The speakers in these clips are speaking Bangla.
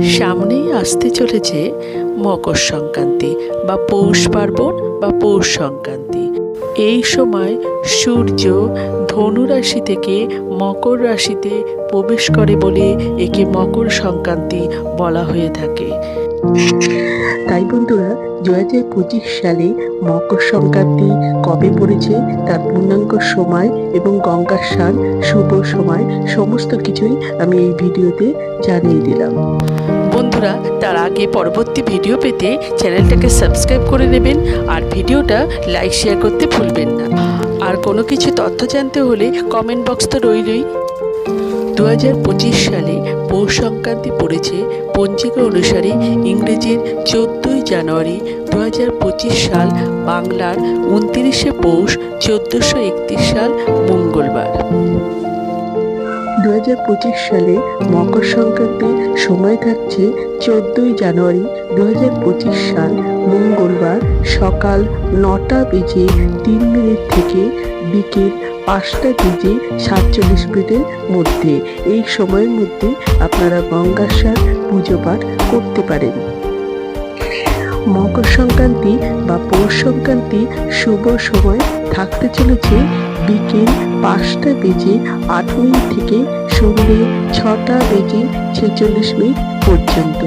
সামনেই আসতে চলেছে মকর সংক্রান্তি বা পৌষ পার্বণ বা পৌষ সংক্রান্তি। এই সময় সূর্য ধনু রাশি থেকে মকর রাশিতে প্রবেশ করে বলে একে মকর সংক্রান্তি বলা হয়ে থাকে। তাই বন্ধুরা দু হাজার পঁচিশ সালে মকর সংক্রান্তি কবে পড়েছে তার পূর্ণাঙ্গ সময় এবং গঙ্গার স্নান শুভ সময় সমস্ত কিছুই আমি এই ভিডিওতে জানিয়ে দিলাম। বন্ধুরা তার আগে পরবর্তী ভিডিও পেতে চ্যানেলটাকে সাবস্ক্রাইব করে নেবেন আর ভিডিওটা লাইক শেয়ার করতে ভুলবেন না। আর কোনো কিছু তথ্য জানতে হলে কমেন্ট বক্স তো রইলই। দু হাজার পঁচিশ সালে পৌষ সংক্রান্তি পড়েছে, পঞ্জিকা অনুসারে ইংরেজির চোদ্দোই জানুয়ারি দু হাজার পঁচিশ সাল বাংলার উনতিরিশে পৌষ চোদ্দোশো একত্রিশ সাল মঙ্গলবার। দু হাজার পঁচিশ সালে মকর সংক্রান্তির সময় থাকছে চোদ্দোই জানুয়ারি দু হাজার পঁচিশ সাল মঙ্গলবার সকাল নটা বেজে তিন মিনিট থেকে বিকেল পাঁচটা বেজে সাতচল্লিশ মিনিটের মধ্যে। এই সময়ের মধ্যে আপনারা গঙ্গাসার পুজো পাঠ করতে পারেন। মকর সংক্রান্তি বা পৌষ সংক্রান্তি শুভ সময় থাকতে চলেছে বিকেল পাঁচটা বেজে আট মিনিট থেকে সন্ধ্যে ছটা বেজে ছেচল্লিশ মিনিট পর্যন্ত।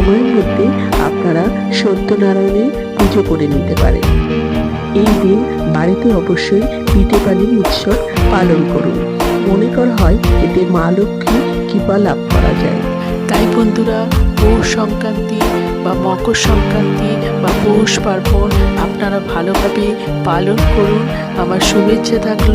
সময়ের মধ্যে আপনারা সত্যনারায়ণের পুজো করে নিতে পারেন। এই দিন বাড়িতে অবশ্যই পিঠে পালির উৎসব পালন করুন। মনে করা হয় এতে মা লক্ষ্মী কৃপা লাভ করা যায়। তাই বন্ধুরা, পৌষ সংক্রান্তি বা মকর সংক্রান্তি বা পৌষ পার্বণ আপনারা ভালোভাবে পালন করুন। আমার শুভেচ্ছা থাকল।